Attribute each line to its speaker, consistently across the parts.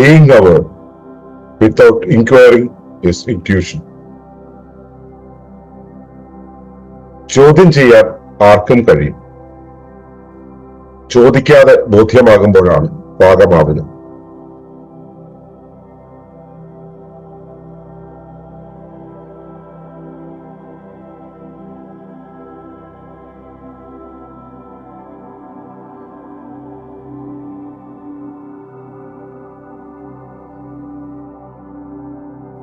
Speaker 1: being aware without inquiring is intuition. ചോദ്യം ചെയ്യാൻ ആർക്കും കഴിയും ചോദിക്കാതെ ബോധ്യമാകുമ്പോഴാണ് പാകമാവുന്നത്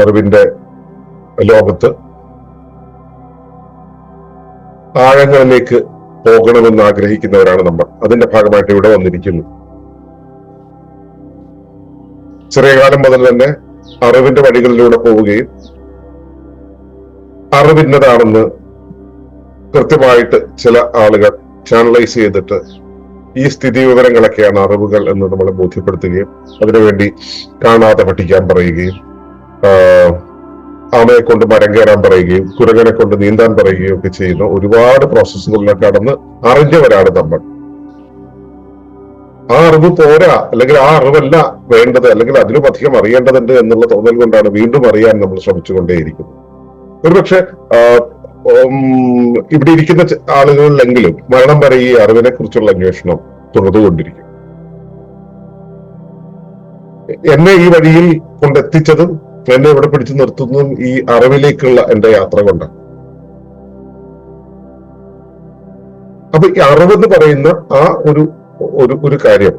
Speaker 1: അറിവിന്റെ ലോകത്ത് ആഴങ്ങളിലേക്ക് പോകണമെന്ന് ആഗ്രഹിക്കുന്നവരാണ് നമ്മൾ. അതിന്റെ ഭാഗമായിട്ട് ഇവിടെ വന്നിരിക്കുന്നു. ചെറിയ കാലം മുതൽ തന്നെ അറിവിന്റെ വഴികളിലൂടെ പോവുകയും അറിവിന്നതാണെന്ന് കൃത്യമായിട്ട് ചില ആളുകൾ ചാനലൈസ് ചെയ്തിട്ട് ഈ സ്ഥിതി വിവരങ്ങളൊക്കെയാണ് അറിവുകൾ എന്ന് നമ്മളെ ബോധ്യപ്പെടുത്തുകയും അതിനുവേണ്ടി കാണാതെ പഠിക്കാൻ പറയുകയും ആമയെ കൊണ്ട് മരം കയറാൻ പറയുകയും കുരങ്ങനെ കൊണ്ട് നീന്താൻ പറയുകയും ഒക്കെ ചെയ്യുന്ന ഒരുപാട് പ്രോസസ്സുകളിലെ കടന്ന് അറിഞ്ഞവരാണ് നമ്മൾ. ആ അറിവ് പോരാ അല്ലെങ്കിൽ ആ അറിവല്ല വേണ്ടത് അല്ലെങ്കിൽ അതിലും അധികം അറിയേണ്ടതുണ്ട് എന്നുള്ള തോന്നൽ കൊണ്ടാണ് വീണ്ടും അറിയാൻ നമ്മൾ ശ്രമിച്ചുകൊണ്ടേയിരിക്കുന്നത്. ഒരുപക്ഷെ ഇവിടെ ഇരിക്കുന്ന ആളുകളിലെങ്കിലും മരണം വരെ ഈ അറിവിനെ കുറിച്ചുള്ള അന്വേഷണം തുടർന്നുകൊണ്ടിരിക്കും. എന്നെ ഈ വഴിയിൽ കൊണ്ടെത്തിച്ചതും എന്നെ ഇവിടെ പിടിച്ചു നിർത്തുന്നതും ഈ അറിവിലേക്കുള്ള എന്റെ യാത്ര കൊണ്ടാണ്. അപ്പൊ ഈ അറിവെന്ന് പറയുന്ന ആ ഒരു ഒരു ഒരു കാര്യം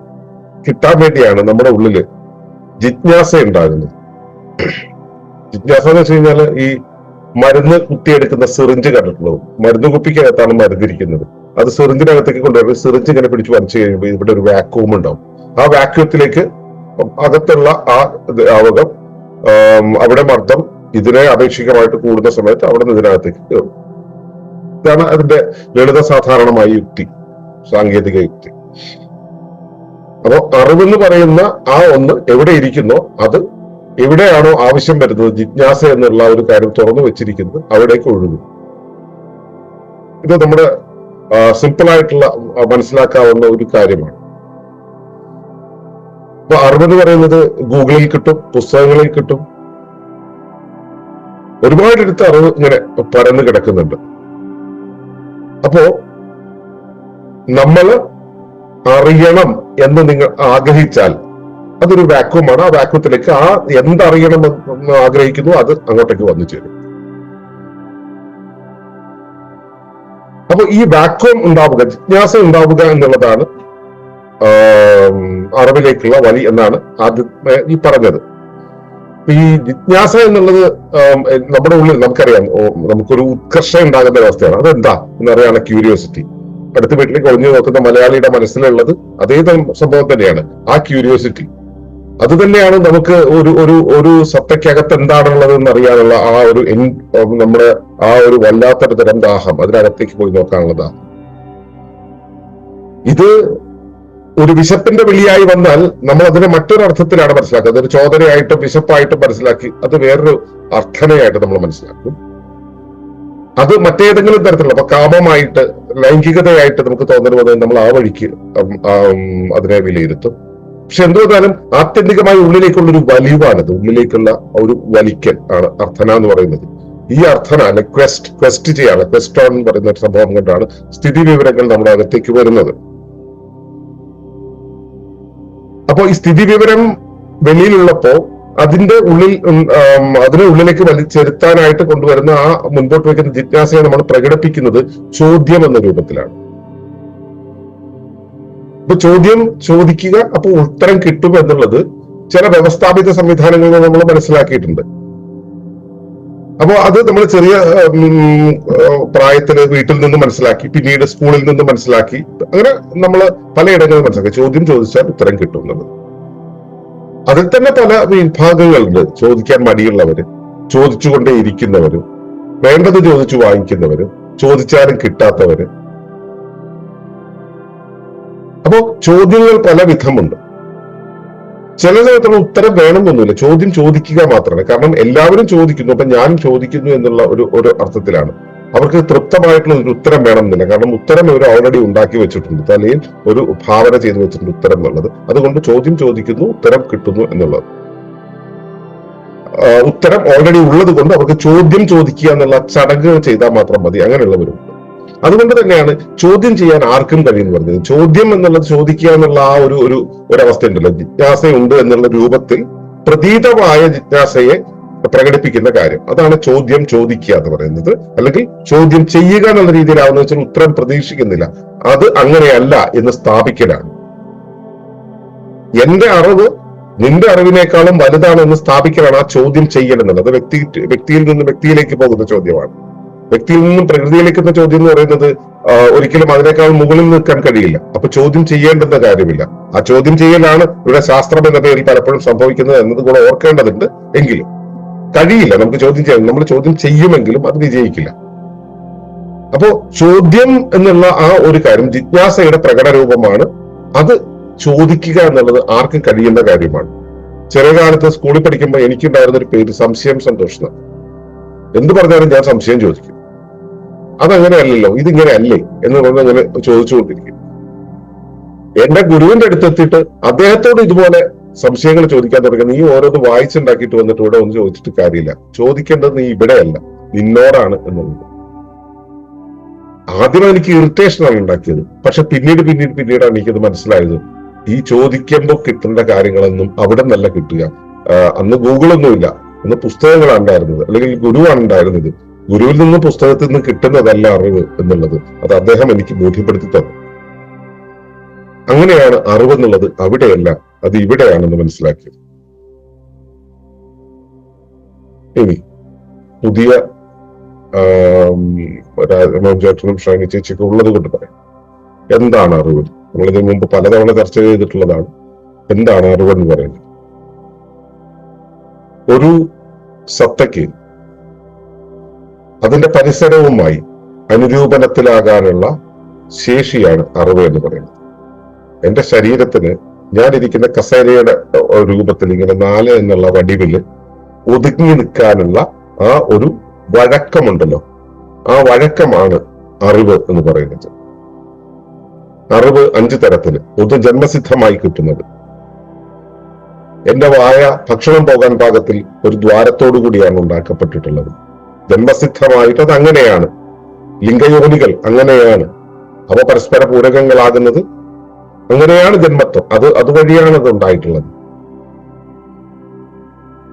Speaker 1: കിട്ടാൻ വേണ്ടിയാണ് നമ്മുടെ ഉള്ളിൽ ജിജ്ഞാസ ഉണ്ടാകുന്നത്. ജിജ്ഞാസ എന്ന് വെച്ച് കഴിഞ്ഞാൽ ഈ മരുന്ന് കുത്തിയെടുക്കുന്ന സിറിഞ്ച് കണ്ടിട്ടുള്ളതും മരുന്ന് കുപ്പിക്കകത്താണ് മരുന്നിരിക്കുന്നത്. അത് സിറിഞ്ചിനകത്തേക്ക് കൊണ്ടുവരുന്നത് സിറിഞ്ച് ഇങ്ങനെ പിടിച്ച് വലിച്ചു കഴിയുമ്പോൾ ഇവിടെ ഒരു വാക്യൂം ഉണ്ടാവും. ആ വാക്യൂത്തിലേക്ക് അകത്തുള്ള ആ ദ്രാവകം അവിടെ മർദ്ദം ഇതിനെ അപേക്ഷികമായിട്ട് കൂടുന്ന സമയത്ത് അവിടെ നിന്ന് ഇതിനകത്തേക്ക് കയറും. ഇതാണ് അതിന്റെ ലളിത സാധാരണമായ യുക്തി സാങ്കേതിക യുക്തി. അപ്പോ അറിവെന്ന് പറയുന്ന ആ ഒന്ന് എവിടെ ഇരിക്കുന്നോ അത് എവിടെയാണോ ആവശ്യം വരുന്നത് ജിജ്ഞാസ എന്നുള്ള ഒരു കാര്യം തുറന്നു വെച്ചിരിക്കുന്നത് അവിടേക്ക് ഒഴുകും. ഇത് നമ്മുടെ സിമ്പിൾ ആയിട്ടുള്ള മനസ്സിലാക്കാവുന്ന ഒരു കാര്യമാണ്. അപ്പൊ അറിവെന്ന് പറയുന്നത് ഗൂഗിളിൽ കിട്ടും പുസ്തകങ്ങളിൽ കിട്ടും. ഒരുപാടെടുത്ത് അറിവ് ഇങ്ങനെ പരന്നു കിടക്കുന്നുണ്ട്. അപ്പോ നമ്മൾ അറിയണം എന്ന് നിങ്ങൾ ആഗ്രഹിച്ചാൽ അതൊരു വാക്വമാണ്. ആ വാക്വത്തിലേക്ക് ആ എന്തറിയണം എന്ന് ആഗ്രഹിക്കുന്നു അത് അങ്ങോട്ടേക്ക് വന്നു ചേരും. അപ്പൊ ഈ വാക്വം ഉണ്ടാവുക ജിജ്ഞാസ ഉണ്ടാവുക എന്നുള്ളതാണ് അറിവിലേക്കുള്ള വഴി എന്നാണ് ആദ്യം ഈ പറഞ്ഞത്. ഈ ജിജ്ഞാസ എന്നുള്ളത് നമ്മുടെ ഉള്ളിൽ നമുക്കറിയാം നമുക്കൊരു ഉത്കർഷം ഉണ്ടാകുന്ന അവസ്ഥയാണ് അതെന്താ എന്നറിയാണ് ക്യൂരിയോസിറ്റി? അടുത്ത വീട്ടിലേക്ക് ഒളിഞ്ഞു നോക്കുന്ന മലയാളിയുടെ മനസ്സിലുള്ളത് അതേ സംഭവം തന്നെയാണ് ആ ക്യൂരിയോസിറ്റി. അത് തന്നെയാണ് നമുക്ക് ഒരു ഒരു ഒരു സത്തയ്ക്കകത്ത് എന്താണുള്ളത് എന്ന് അറിയാനുള്ള ആ ഒരു എൻ- നമ്മുടെ ആ ഒരു വല്ലാത്തൊരു തരം ദാഹം അതിനകത്തേക്ക് പോയി നോക്കാനുള്ള ദാഹം ഇത് ഒരു വിശപ്പിന്റെ വിളിയായി വന്നാൽ നമ്മൾ അതിനെ മറ്റൊരു അർത്ഥത്തിലാണ് മനസ്സിലാക്കുക. അതൊരു ചോദനയായിട്ട് വിശപ്പായിട്ട് മനസ്സിലാക്കി അത് വേറൊരു അർത്ഥനയായിട്ട് നമ്മൾ മനസ്സിലാക്കും. അത് മറ്റേതെങ്കിലും തരത്തിലുള്ള അപ്പൊ കാമമായിട്ട് ലൈംഗികതയായിട്ട് നമുക്ക് തോന്നരുത് നമ്മൾ ആ വഴിക്ക് അതിനെ വിലയിരുത്തും. പക്ഷെ എന്തുവന്നാലും ആത്യന്തികമായി ഉള്ളിലേക്കുള്ള ഒരു വലിവാണിത്. ഉള്ളിലേക്കുള്ള ഒരു വലിക്കൽ ആണ് അർത്ഥന എന്ന് പറയുന്നത്. ഈ അർത്ഥന അല്ലെ ക്വസ്റ്റ് ക്വസ്റ്റ് ചെയ്യാണ്. ക്വസ്റ്റ് എന്ന് പറയുന്ന ഒരു സംഭവം കൊണ്ടാണ് സ്ഥിതി വിവരങ്ങൾ നമ്മുടെ അകത്തേക്ക് വരുന്നത്. അപ്പോ ഈ സ്ഥിതി വിവരം വെളിയിലുള്ളപ്പോ അതിന്റെ ഉള്ളിൽ അതിനെ ഉള്ളിലേക്ക് വലിച്ചെരുത്താനായിട്ട് കൊണ്ടുവരുന്ന ആ മുൻപോട്ട് വയ്ക്കുന്ന ജിജ്ഞാസയെ നമ്മൾ പ്രകടിപ്പിക്കുന്നത് ചോദ്യം എന്ന രൂപത്തിലാണ്. അപ്പൊ ചോദ്യം ചോദിക്കുക അപ്പൊ ഉത്തരം കിട്ടും എന്നുള്ളത് ചില വ്യവസ്ഥാപിത സംവിധാനങ്ങളിൽ നമ്മൾ മനസ്സിലാക്കിയിട്ടുണ്ട്. അപ്പോ അത് നമ്മൾ ചെറിയ പ്രായത്തിൽ വീട്ടിൽ നിന്ന് മനസ്സിലാക്കി പിന്നീട് സ്കൂളിൽ നിന്ന് മനസ്സിലാക്കി അങ്ങനെ നമ്മൾ പലയിടങ്ങളിൽ മനസ്സിലാക്കി. ചോദ്യം ചോദിച്ചാൽ ഉത്തരം കിട്ടുന്നത് അതിൽ തന്നെ പല വിഭാഗങ്ങളുണ്ട്. ചോദിക്കാൻ മടിയുള്ളവര് ചോദിച്ചുകൊണ്ടേ ഇരിക്കുന്നവര് വേണ്ടത് ചോദിച്ചു വാങ്ങിക്കുന്നവര് ചോദിച്ചാലും കിട്ടാത്തവര്. അപ്പോ ചോദ്യങ്ങൾ പല വിധമുണ്ട് ചില സമയത്തുള്ള ഉത്തരം വേണമെന്നൊന്നുമില്ല. ചോദ്യം ചോദിക്കുക മാത്രമാണ് കാരണം എല്ലാവരും ചോദിക്കുന്നു. അപ്പൊ ഞാനും ചോദിക്കുന്നു എന്നുള്ള ഒരു ഒരു അർത്ഥത്തിലാണ്. അവർക്ക് തൃപ്തമായിട്ടുള്ള ഒരു ഉത്തരം വേണമെന്നില്ല. കാരണം ഉത്തരം അവർ ഓൾറെഡി ഉണ്ടാക്കി വെച്ചിട്ടുണ്ട്. തലയിൽ ഒരു ഭാവന ചെയ്തു വെച്ചിട്ടുണ്ട് ഉത്തരം എന്നുള്ളത്. അതുകൊണ്ട് ചോദ്യം ചോദിക്കുന്നു ഉത്തരം കിട്ടുന്നു എന്നുള്ളത്. ഉത്തരം ഓൾറെഡി ഉള്ളത് കൊണ്ട് അവർക്ക് ചോദ്യം ചോദിക്കുക എന്നുള്ള ചടങ്ങുകൾ ചെയ്താൽ മാത്രം മതി. അങ്ങനെയുള്ളവരുണ്ട് അതുകൊണ്ട് തന്നെയാണ് ചോദ്യം ചെയ്യാൻ ആർക്കും കഴിയുന്നു പറഞ്ഞത്. ചോദ്യം എന്നുള്ളത് ചോദിക്കുക എന്നുള്ള ആ ഒരു ഒരു ഒരവസ്ഥ ഉണ്ടല്ലോ. ജിജ്ഞാസയുണ്ട് എന്നുള്ള രൂപത്തിൽ പ്രതീതമായ ജിജ്ഞാസയെ പ്രകടിപ്പിക്കുന്ന കാര്യം. അതാണ് ചോദ്യം ചോദിക്കുക എന്ന് പറയുന്നത്. അല്ലെങ്കിൽ ചോദ്യം ചെയ്യുക എന്നുള്ള രീതിയിലാവുന്ന വെച്ചാൽ ഉത്തരം പ്രതീക്ഷിക്കുന്നില്ല. അത് അങ്ങനെയല്ല എന്ന് സ്ഥാപിക്കലാണ്. എന്റെ അറിവ് നിന്റെ അറിവിനേക്കാളും വലുതാണ് എന്ന് സ്ഥാപിക്കലാണ് ആ ചോദ്യം ചെയ്യൽ എന്നുള്ളത്. വ്യക്തി വ്യക്തിയിൽ നിന്ന് വ്യക്തിയിലേക്ക് പോകുന്ന ചോദ്യമാണ്. വ്യക്തിയിൽ നിന്നും പ്രകൃതിയിലേക്ക് എന്ന ചോദ്യം എന്ന് പറയുന്നത് ഒരിക്കലും അതിനേക്കാൾ മുകളിൽ നിൽക്കാൻ കഴിയില്ല. അപ്പൊ ചോദ്യം ചെയ്യേണ്ടെന്ന കാര്യമില്ല. ആ ചോദ്യം ചെയ്യലാണ് ഇവിടെ ശാസ്ത്രം എന്ന പേരിൽ പലപ്പോഴും സംഭവിക്കുന്നത് എന്നത് കൂടെ ഓർക്കേണ്ടതുണ്ട് എങ്കിലും. കഴിയില്ല. നമുക്ക് ചോദ്യം ചെയ്യാൻ നമ്മൾ ചോദ്യം ചെയ്യുമെങ്കിലും അത് വിജയിക്കില്ല. അപ്പോ ചോദ്യം എന്നുള്ള ആ ഒരു കാര്യം ജിജ്ഞാസയുടെ പ്രകട രൂപമാണ് അത് ചോദിക്കുക എന്നുള്ളത് ആർക്കും കഴിയുന്ന കാര്യമാണ്. ചെറിയ കാലത്ത് സ്കൂളിൽ പഠിക്കുമ്പോൾ എനിക്കുണ്ടായിരുന്ന ഒരു പേര് സംശയം സന്തോഷം. എന്ത് പറഞ്ഞാലും ഞാൻ സംശയം ചോദിക്കും. അതങ്ങനെയല്ലല്ലോ ഇതിങ്ങനെ അല്ലേ എന്ന് പറഞ്ഞ് അങ്ങനെ ചോദിച്ചുകൊണ്ടിരിക്കും. എന്റെ ഗുരുവിന്റെ അടുത്തെത്തിയിട്ട് അദ്ദേഹത്തോട് ഇതുപോലെ സംശയങ്ങൾ ചോദിക്കാൻ തുടങ്ങി. നീ ഓരോന്ന് വായിച്ചുണ്ടാക്കിയിട്ട് വന്നിട്ട് ഇവിടെ ഒന്നും ചോദിച്ചിട്ട് കാര്യമില്ല. ചോദിക്കേണ്ടത് നീ ഇവിടെയല്ല നിന്നോടാണ് എന്നുള്ളത്. ആദ്യം എനിക്ക് ഇറിറ്റേഷൻ ആണ് ഉണ്ടാക്കിയത്. പക്ഷെ പിന്നീട് പിന്നീട് പിന്നീടാണ് എനിക്കത് മനസ്സിലായത്. ഈ ചോദിക്കുമ്പോൾ കിട്ടേണ്ട കാര്യങ്ങളൊന്നും അവിടെ നല്ല കിട്ടുക. അന്ന് ഗൂഗിളൊന്നുമില്ല അന്ന് പുസ്തകങ്ങളാണ് ഉണ്ടായിരുന്നത്. അല്ലെങ്കിൽ ഗുരുവാണ് ഉണ്ടായിരുന്നത്. ഗുരുവിൽ നിന്ന് പുസ്തകത്തിൽ നിന്ന് കിട്ടുന്നതല്ല അറിവ് എന്നുള്ളത് അത് അദ്ദേഹം എനിക്ക് ബോധ്യപ്പെടുത്തി തന്നു. അങ്ങനെയാണ് അറിവ് എന്നുള്ളത് അവിടെയല്ല അത് ഇവിടെയാണെന്ന് മനസ്സിലാക്കിയത്. ഇനി പുതിയ ചേട്ടനും ഷൈനി ചേച്ചിയൊക്കെ ഉള്ളത് കൊണ്ട് പറയാം. എന്താണ് അറിവ്? നമ്മളിതിനു മുമ്പ് പലതവണ ചർച്ച ചെയ്തിട്ടുള്ളതാണ്. എന്താണ് അറിവെന്ന് പറയുന്നത്? ഒരു സത്തയ്ക്ക് അതിന്റെ പരിസരവുമായി അനുരൂപനത്തിലാകാനുള്ള ശേഷിയാണ് അറിവ് എന്ന് പറയുന്നത്. എന്റെ ശരീരത്തിന് ഞാനിരിക്കുന്ന കസേരയുടെ രൂപത്തിൽ ഇങ്ങനെ നാല് എന്നുള്ള വടിവിൽ ഒതുങ്ങി നിൽക്കാനുള്ള ആ ഒരു വഴക്കമുണ്ടല്ലോ. ആ വഴക്കമാണ് അറിവ് എന്ന് പറയുന്നത്. അറിവ് അഞ്ചു തരത്തിൽ. ഒന്ന് ജന്മസിദ്ധമായി കിട്ടുന്നത്. എന്റെ വായ ഭക്ഷണം പോകാൻ പാകത്തിൽ ഒരു ദ്വാരത്തോടു കൂടിയാണ് ഉണ്ടാക്കപ്പെട്ടിട്ടുള്ളത്. ജന്മസിദ്ധമായിട്ട് അത് അങ്ങനെയാണ് ലിംഗയോനികൾ അങ്ങനെയാണ്. അവ പരസ്പര പൂരകങ്ങളാകുന്നത് അങ്ങനെയാണ് ജന്മത്വം. അത് അതുവഴിയാണ് അത് ഉണ്ടായിട്ടുള്ളത്.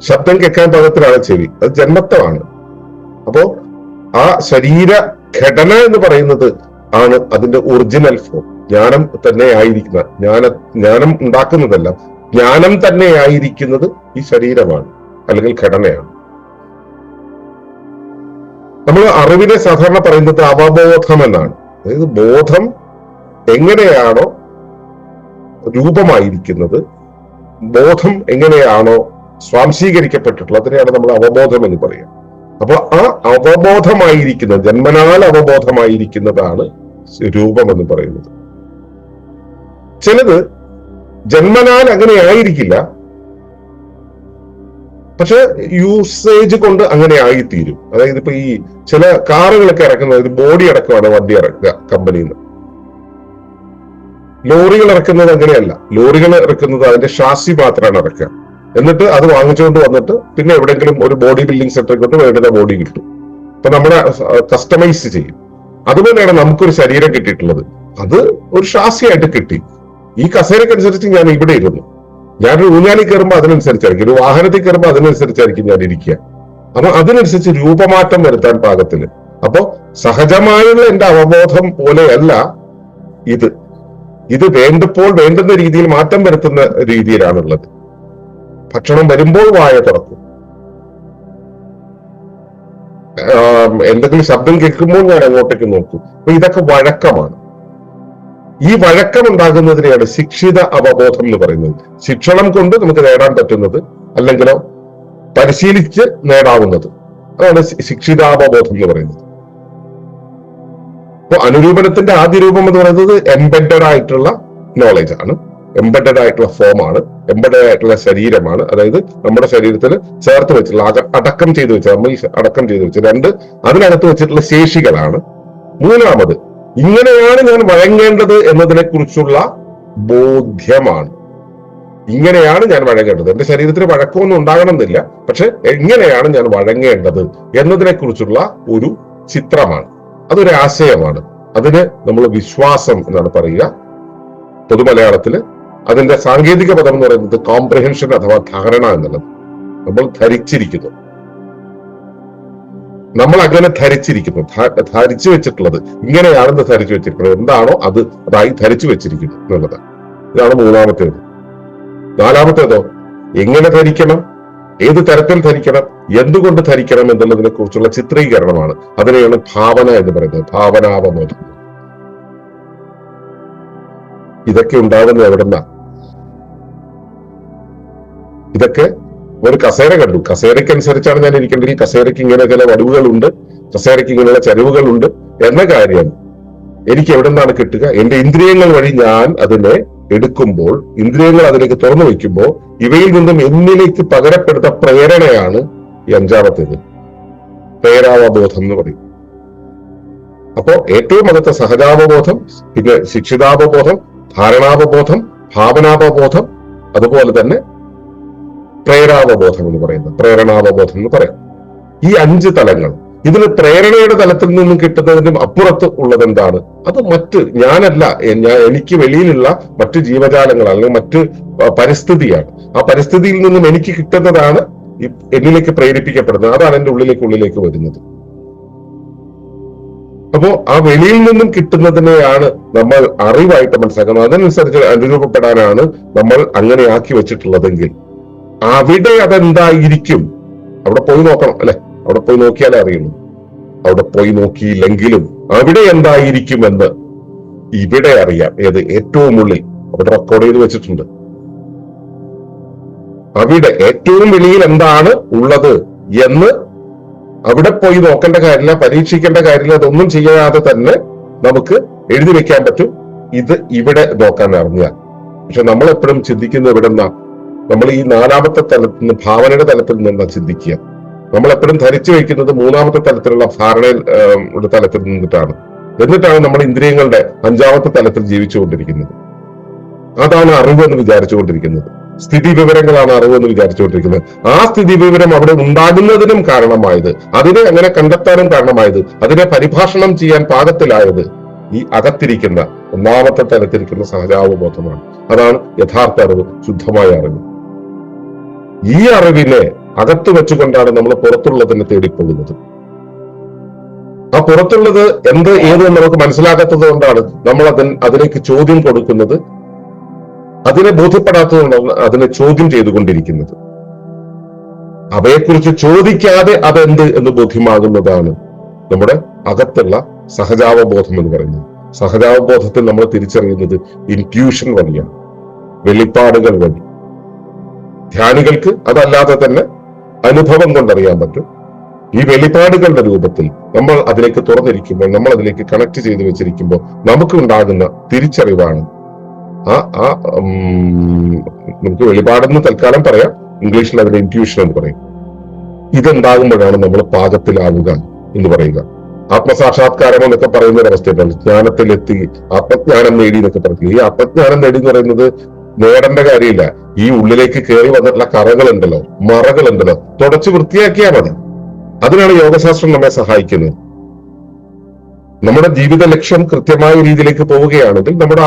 Speaker 1: ശബ്ദം കേൾക്കാൻ പാകത്തിലാണ് ചെവി. അത് ജന്മത്വമാണ്. അപ്പോ ആ ശരീര ഘടന എന്ന് പറയുന്നത് ആണ് അതിന്റെ ഒറിജിനൽ ഫോം ജ്ഞാനം തന്നെ ആയിരിക്കുന്ന ജ്ഞാന ജ്ഞാനം ഉണ്ടാക്കുന്നതല്ല ജ്ഞാനം തന്നെ ആയിരിക്കുന്നത് ഈ ശരീരമാണ് അല്ലെങ്കിൽ ഘടനയാണ്. നമ്മൾ അറിവിനെ സാധാരണ പറയുന്നത് അവബോധം എന്നാണ് അതായത് ബോധം എങ്ങനെയാണോ രൂപമായിരിക്കുന്നത് ബോധം എങ്ങനെയാണോ സ്വാംശീകരിക്കപ്പെട്ടിട്ടുള്ളത് അതിനെയാണ് നമ്മൾ അവബോധം എന്ന് പറയുക അപ്പൊ ആ അവബോധമായിരിക്കുന്ന ജന്മനാൽ അവബോധമായിരിക്കുന്നതാണ് രൂപം എന്ന് പറയുന്നത്. ചിലത് ജന്മനാൽ അങ്ങനെ ആയിരിക്കില്ല പക്ഷെ യൂസേജ് കൊണ്ട് അങ്ങനെ ആയിത്തീരും. അതായത് ഇപ്പൊ ഈ ചില കാറുകളൊക്കെ ഇറക്കുന്നത് ബോഡി അടക്കമാണ് വണ്ടി ഇറക്കുക കമ്പനിയിൽ നിന്ന്. ലോറികൾ ഇറക്കുന്നത് അങ്ങനെയല്ല. ലോറികൾ ഇറക്കുന്നത് അതിന്റെ ഷാസി മാത്രമാണ് ഇറക്കുക. എന്നിട്ട് അത് വാങ്ങിച്ചുകൊണ്ട് വന്നിട്ട് പിന്നെ എവിടെയെങ്കിലും ഒരു ബോഡി ബിൽഡിംഗ് സെന്ററിൽ കൊണ്ട് വേണ്ടുന്ന ബോഡി കിട്ടും. അപ്പൊ നമ്മുടെ കസ്റ്റമൈസ് ചെയ്യും. അതുപോലെയാണ് നമുക്കൊരു ശരീരം കിട്ടിയിട്ടുള്ളത്. അത് ഒരു ഷാസിയായിട്ട് കിട്ടി. ഈ കസേരക്കനുസരിച്ച് ഞാൻ ഇവിടെ ഇരുന്നു. ഞാനൊരു ഊഞ്ഞാലിൽ കയറുമ്പോൾ അതിനനുസരിച്ചായിരിക്കും. ഒരു വാഹനത്തിൽ കയറുമ്പോൾ അതിനനുസരിച്ചായിരിക്കും ഞാൻ ഇരിക്കുക. അപ്പൊ അതിനനുസരിച്ച് രൂപമാറ്റം വരുത്താൻ പാകത്തിൽ അപ്പോ സഹജമായുള്ള എന്റെ അവബോധം പോലെയല്ല ഇത്. ഇത് വേണ്ടപ്പോൾ വേണ്ടുന്ന രീതിയിൽ മാറ്റം വരുത്തുന്ന രീതിയിലാണുള്ളത്. ഭക്ഷണം വരുമ്പോൾ വായ തുറക്കും. എന്തെങ്കിലും ശബ്ദം കേൾക്കുമ്പോൾ ഞാൻ അങ്ങോട്ടേക്ക് നോക്കും. അപ്പൊ ഇതൊക്കെ വഴക്കമാണ്. ഈ വഴക്കം ഉണ്ടാകുന്നതിനെയാണ് ശിക്ഷിത അവബോധം എന്ന് പറയുന്നത്. ശിക്ഷണം കൊണ്ട് നമുക്ക് നേടാൻ പറ്റുന്നത് അല്ലെങ്കിലോ പരിശീലിച്ച് നേടാവുന്നത്. അതാണ് ശിക്ഷിതാവബോധം എന്ന് പറയുന്നത്. അപ്പൊ അനുരൂപണത്തിന്റെ ആദ്യ രൂപം എന്ന് പറയുന്നത് എംബഡഡ് ആയിട്ടുള്ള നോളജ് ആണ്. എംബഡഡ് ആയിട്ടുള്ള ഫോം ആണ്. എംബഡഡ് ആയിട്ടുള്ള ശരീരമാണ്. അതായത് നമ്മുടെ ശരീരത്തിൽ ചേർത്ത് വെച്ചിട്ടുള്ള അടക്കം ചെയ്തു വെച്ച നമ്മൾ അടക്കം ചെയ്തു വെച്ച രണ്ട് അതിനകത്ത് വെച്ചിട്ടുള്ള ശേഷികളാണ്. മൂന്നാമത് ഇങ്ങനെയാണ് ഞാൻ വഴങ്ങേണ്ടത് എന്നതിനെ കുറിച്ചുള്ള ബോധ്യമാണ്. ഇങ്ങനെയാണ് ഞാൻ വഴങ്ങേണ്ടത്. എന്റെ ശരീരത്തിന് വഴക്കമൊന്നും ഉണ്ടാകണമെന്നില്ല. പക്ഷെ എങ്ങനെയാണ് ഞാൻ വഴങ്ങേണ്ടത് എന്നതിനെ കുറിച്ചുള്ള ഒരു ചിത്രമാണ്. അതൊരു ആശയമാണ്. അതിന് നമ്മൾ വിശ്വാസം എന്നാണ് പറയുക. പൊതുമലയാളത്തിൽ അതിന്റെ സാങ്കേതിക പദം എന്ന് പറയുന്നത് കോംപ്രഹെൻഷൻ അഥവാ ധാരണ എന്നുള്ളത് നമ്മൾ ധരിച്ചിരിക്കുന്നു. നമ്മൾ അങ്ങനെ ധരിച്ചിരിക്കുന്നു ധരിച്ചു വെച്ചിട്ടുള്ളത്. ഇങ്ങനെയാണെന്ന് ധരിച്ചു വെച്ചിരിക്കുന്നത്. എന്താണോ അത് അതായി ധരിച്ചു വെച്ചിരിക്കുന്നു എന്നുള്ളത്. ഇതാണ് മൂന്നാമത്തേത്. നാലാമത്തേതോ? എങ്ങനെ ധരിക്കണം? ഏത് തരത്തിൽ ധരിക്കണം? എന്തുകൊണ്ട് ധരിക്കണം എന്നുള്ളതിനെ കുറിച്ചുള്ള ചിത്രീകരണമാണ്. അതിനെയാണ് ഭാവന എന്ന് പറയുന്നത്. ഭാവനാവബോധം ഇതൊക്കെ ഉണ്ടാകുന്നത് എവിടെന്നാ? ഇതൊക്കെ ഒരു കസേര കണ്ടു. കസേരയ്ക്ക് അനുസരിച്ചാണ് ഞാൻ ഇരിക്കേണ്ടത്. ഈ കസേരയ്ക്ക് ഇങ്ങനെ ചില വടിവുകളുണ്ട്. കസേരയ്ക്ക് ഇങ്ങനെയുള്ള ചരിവുകളുണ്ട് എന്ന കാര്യം എനിക്ക് എവിടെ നിന്നാണ് കിട്ടുക? എന്റെ ഇന്ദ്രിയങ്ങൾ വഴി ഞാൻ അതിനെ എടുക്കുമ്പോൾ ഇന്ദ്രിയങ്ങൾ അതിലേക്ക് തുറന്നു വയ്ക്കുമ്പോൾ ഇവയിൽ നിന്നും എന്നിലേക്ക് പകരപ്പെടുത്ത പ്രേരണയാണ് ഈ അഞ്ചാമത്തേത്. പ്രേരാവബോധം എന്ന് പറയും. അപ്പോ ഏറ്റവും അകത്തെ സഹജാവബോധം പിന്നെ ശിക്ഷിതാവബോധം ധാരണാവബോധം ഭാവനാവബോധം അതുപോലെ തന്നെ പ്രേരാവബോധം എന്ന് പറയുന്നത്. പ്രേരണാവബോധം എന്ന് പറയാം. ഈ അഞ്ച് തലങ്ങൾ ഇതിന് പ്രേരണയുടെ തലത്തിൽ നിന്നും കിട്ടുന്നതിനും അപ്പുറത്ത് ഉള്ളത് എന്താണ് അത് മറ്റ് ഞാനല്ല എനിക്ക് വെളിയിലുള്ള മറ്റു ജീവജാലങ്ങൾ അല്ലെങ്കിൽ മറ്റ് പരിസ്ഥിതിയാണ്. ആ പരിസ്ഥിതിയിൽ നിന്നും എനിക്ക് കിട്ടുന്നതാണ് എന്നിലേക്ക് പ്രേരിപ്പിക്കപ്പെടുന്നത്. അതാണ് എന്റെ ഉള്ളിലേക്ക് ഉള്ളിലേക്ക് വരുന്നത്. അപ്പോ ആ വെളിയിൽ നിന്നും കിട്ടുന്നതിനെയാണ് നമ്മൾ അറിവായിട്ട് മനസ്സിലാക്കുന്നത്. അതനുസരിച്ച് അനുരൂപപ്പെടാനാണ് നമ്മൾ അങ്ങനെ ആക്കി വെച്ചിട്ടുള്ളതെങ്കിൽ. അവിടെ അതെന്തായിരിക്കും? അവിടെ പോയി നോക്കണം അല്ലെ? അവിടെ പോയി നോക്കിയാലേ അറിയുള്ളൂ. അവിടെ പോയി നോക്കിയില്ലെങ്കിലും അവിടെ എന്തായിരിക്കുമെന്ന് ഇവിടെ അറിയാം. ഏത്? ഏറ്റവും ഉള്ളിൽ. അവിടെ റെക്കോർഡ് ചെയ്ത് വെച്ചിട്ടുണ്ട്. അവിടെ ഏറ്റവും വെളിയിൽ എന്താണ് ഉള്ളത് എന്ന് അവിടെ പോയി നോക്കേണ്ട കാര്യമില്ല പരീക്ഷിക്കേണ്ട കാര്യമില്ല അതൊന്നും ചെയ്യാതെ തന്നെ നമുക്ക് എഴുതി വെക്കാൻ പറ്റും. ഇത് ഇവിടെ നോക്കാൻ അറിഞ്ഞാൽ. പക്ഷെ നമ്മൾ എപ്പോഴും ചിന്തിക്കുന്നത് ഇവിടെ നമ്മൾ ഈ നാലാമത്തെ തലത്തിൽ നിന്ന് ഭാവനയുടെ തലത്തിൽ നിന്നാ ചിന്തിക്കുക. നമ്മൾ എപ്പോഴും ധരിച്ചു വയ്ക്കുന്നത് മൂന്നാമത്തെ തലത്തിലുള്ള ധാരണയിൽ തലത്തിൽ നിന്നിട്ടാണ്. എന്നിട്ടാണ് നമ്മൾ ഇന്ദ്രിയങ്ങളുടെ അഞ്ചാമത്തെ തലത്തിൽ ജീവിച്ചുകൊണ്ടിരിക്കുന്നത്. അതാണ് അറിവ് എന്ന് വിചാരിച്ചുകൊണ്ടിരിക്കുന്നത്. സ്ഥിതി വിവരങ്ങളാണ് അറിവ് എന്ന് വിചാരിച്ചുകൊണ്ടിരിക്കുന്നത്. ആ സ്ഥിതി വിവരം അവിടെ ഉണ്ടാകുന്നതിനും കാരണമായത് അതിനെ അങ്ങനെ കണ്ടെത്താനും കാരണമായത് അതിനെ പരിഭാഷണം ചെയ്യാൻ പാകത്തിലായത് ഈ അകത്തിരിക്കുന്ന ഒന്നാമത്തെ തലത്തിരിക്കുന്ന സഹജാവബോധമാണ്. അതാണ് യഥാർത്ഥ അറിവ് ശുദ്ധമായ അറിവ്. ഈ അറിവിനെ അകത്ത് വെച്ചുകൊണ്ടാണ് നമ്മൾ പുറത്തുള്ളതിനെ തേടിപ്പോകുന്നത്. ആ പുറത്തുള്ളത് എന്ത് ഏത് എന്ന് നമുക്ക് മനസ്സിലാക്കാത്തത് കൊണ്ടാണ് നമ്മൾ അതിന് അതിലേക്ക് ചോദ്യം കൊടുക്കുന്നത്. അതിനെ ബോധ്യപ്പെടാത്തത് കൊണ്ടാണ് അതിനെ ചോദ്യം ചെയ്തുകൊണ്ടിരിക്കുന്നത്. അവയെക്കുറിച്ച് ചോദിക്കാതെ അതെന്ത് എന്ന് ബോധ്യമാകുന്നതാണ് നമ്മുടെ അകത്തുള്ള സഹജാവബോധം എന്ന് പറയുന്നത്. സഹജാവബോധത്തിൽ നമ്മൾ തിരിച്ചറിയുന്നത് ഇൻട്യൂഷൻ വഴിയാണ്. വെളിപ്പാടുകൾ വഴി. ധ്യാനികൾക്ക് അതല്ലാതെ തന്നെ അനുഭവം കൊണ്ടറിയാൻ പറ്റും. ഈ വെളിപാടുകളുടെ രൂപത്തിൽ നമ്മൾ അതിലേക്ക് തുറന്നിരിക്കുമ്പോൾ നമ്മൾ അതിലേക്ക് കണക്ട് ചെയ്ത് വെച്ചിരിക്കുമ്പോൾ നമുക്ക് ഉണ്ടാകുന്ന തിരിച്ചറിവാണ്. ആ ആ നമുക്ക് വെളിപാടെന്ന് തൽക്കാലം പറയാം. ഇംഗ്ലീഷിൽ അതിന്റെ ഇന്റ്യൂഷൻ എന്ന് പറയും. ഇതുണ്ടാകുമ്പോഴാണ് നമ്മൾ പാകത്തിലാവുക എന്ന് പറയുക. ആത്മസാക്ഷാത്കാരം എന്നൊക്കെ പറയുന്ന ഒരു അവസ്ഥയുണ്ടല്ലോ ജ്ഞാനത്തിലെത്തി ആത്മജ്ഞാനം നേടി എന്നൊക്കെ പറയുന്നത് ഈ ആത്മജ്ഞാനം നേടി എന്ന് പറയുന്നത് നേടേണ്ട കാര്യമില്ല. ഈ ഉള്ളിലേക്ക് കയറി വന്നിട്ടുള്ള കറകൾ ഉണ്ടല്ലോ മറകൾ ഉണ്ടല്ലോ തുടച്ചു വൃത്തിയാക്കിയാൽ മതി. അതിനാണ് യോഗശാസ്ത്രം നമ്മെ സഹായിക്കുന്നത്. നമ്മുടെ ജീവിത ലക്ഷ്യം കൃത്യമായ രീതിയിലേക്ക് പോവുകയാണെങ്കിൽ നമ്മുടെ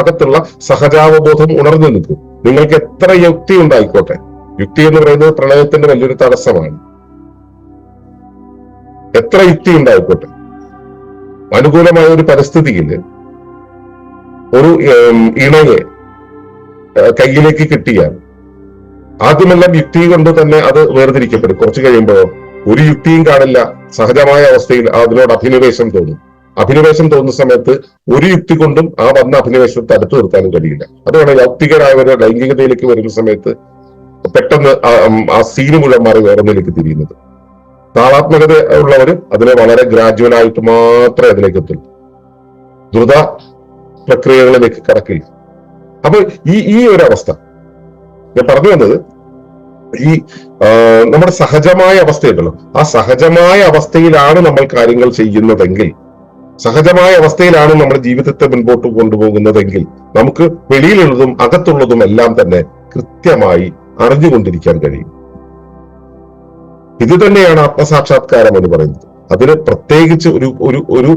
Speaker 1: അകത്തുള്ള സഹജാവബോധം ഉണർന്നു നിൽക്കും. നിങ്ങൾക്ക് എത്ര യുക്തി ഉണ്ടായിക്കോട്ടെ. യുക്തി എന്ന് പറയുന്നത് പ്രളയത്തിന്റെ വലിയൊരു തടസ്സമാണ്. എത്ര യുക്തി ഉണ്ടായിക്കോട്ടെ. അനുകൂലമായ ഒരു പരിസ്ഥിതിയിൽ ഒരു ഇണയെ കയ്യിലേക്ക് കിട്ടിയാൽ ആദ്യമെല്ലാം യുക്തി കൊണ്ട് തന്നെ അത് വേർതിരിക്കപ്പെടും. കുറച്ച് കഴിയുമ്പോൾ ഒരു യുക്തിയും കാണില്ല. സഹജമായ അവസ്ഥയിൽ അതിനോട് അഭിനിവേശം തോന്നും. അഭിനിവേശം തോന്നുന്ന സമയത്ത് ഒരു യുക്തി കൊണ്ടും ആ വന്ന അഭിനിവേശത്തെ തടുത്തു നിർത്താനും കഴിയില്ല. അതുകൊണ്ട് യൗക്തികരായവര് ലൈംഗികതയിലേക്ക് വരുന്ന സമയത്ത് പെട്ടെന്ന് ആ- സീന് മുഴുവൻ മാറി വേറൊന്നിലേക്ക് തിരിയുന്നത്. താളാത്മകത ഉള്ളവര് അതിനെ വളരെ ഗ്രാജുവൽ ആയിട്ട് മാത്രമേ അതിലേക്ക് എത്തുള്ളൂ. ദ്രുത പ്രക്രിയകളിലേക്ക് കടക്കില്ല. അപ്പൊ ഈ ഈ ഒരു അവസ്ഥ ഞാൻ പറഞ്ഞു വന്നത് ഈ നമ്മുടെ സഹജമായ അവസ്ഥയുണ്ടല്ലോ. ആ സഹജമായ അവസ്ഥയിലാണ് നമ്മൾ കാര്യങ്ങൾ ചെയ്യുന്നതെങ്കിൽ സഹജമായ അവസ്ഥയിലാണ് നമ്മുടെ ജീവിതത്തെ മുൻപോട്ട് കൊണ്ടുപോകുന്നതെങ്കിൽ നമുക്ക് വെളിയിലുള്ളതും അകത്തുള്ളതും എല്ലാം തന്നെ കൃത്യമായി അറിഞ്ഞുകൊണ്ടിരിക്കാൻ കഴിയും. ഇത് തന്നെയാണ് ആത്മസാക്ഷാത്കാരം എന്ന് പറയുന്നത്. അതിന് പ്രത്യേകിച്ച് ഒരു ഒരു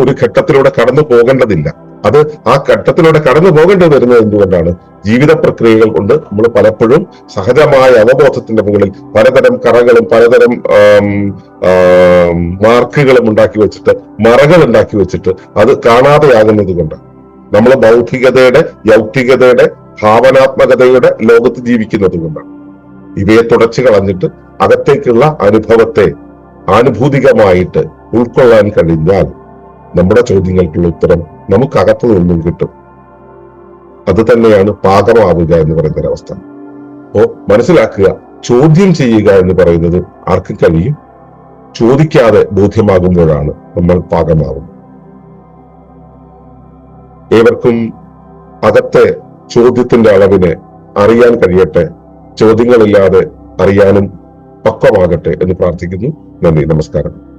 Speaker 1: ഒരു ഘട്ടത്തിലൂടെ കടന്നു പോകേണ്ടതില്ല. അത് ആ ഘട്ടത്തിലൂടെ കടന്നു പോകേണ്ടി വരുന്നത് എന്തുകൊണ്ടാണ്? ജീവിത പ്രക്രിയകൾ കൊണ്ട് നമ്മൾ പലപ്പോഴും സഹജമായ അവബോധത്തിന്റെ മുകളിൽ പലതരം കറകളും പലതരം മാർക്കുകളും ഉണ്ടാക്കി വെച്ചിട്ട് മറകൾ ഉണ്ടാക്കി വെച്ചിട്ട് അത് കാണാതെയാകുന്നത് കൊണ്ട് നമ്മൾ ബൗദ്ധികതയുടെ യൗക്തികതയുടെ ഭാവനാത്മകതയുടെ ലോകത്ത് ജീവിക്കുന്നത് കൊണ്ടാണ്. ഇവയെ തുടച്ചു കളഞ്ഞിട്ട് അകത്തേക്കുള്ള അനുഭവത്തെ ആനുഭൂതികമായിട്ട് ഉൾക്കൊള്ളാൻ കഴിഞ്ഞാൽ നമ്മുടെ ചോദ്യങ്ങൾക്കുള്ള ഉത്തരം നമുക്കകത്തു നിന്നും കിട്ടും. അത് തന്നെയാണ് പാകമാവുക എന്ന് പറയുന്ന ഒരവസ്ഥ അപ്പോ മനസ്സിലാക്കുക ചോദ്യം ചെയ്യുക എന്ന് പറയുന്നത് ആർക്കും കഴിയും? ചോദിക്കാതെ ബോധ്യമാകുമ്പോഴാണ് നമ്മൾ പാകമാവുന്നത്. ഏവർക്കും അകത്തെ ചോദ്യത്തിന്റെ അളവിനെ അറിയാൻ കഴിയട്ടെ ചോദ്യങ്ങളില്ലാതെ അറിയാനും പക്വമാകട്ടെ എന്ന് പ്രാർത്ഥിക്കുന്നു. നന്ദി നമസ്കാരം.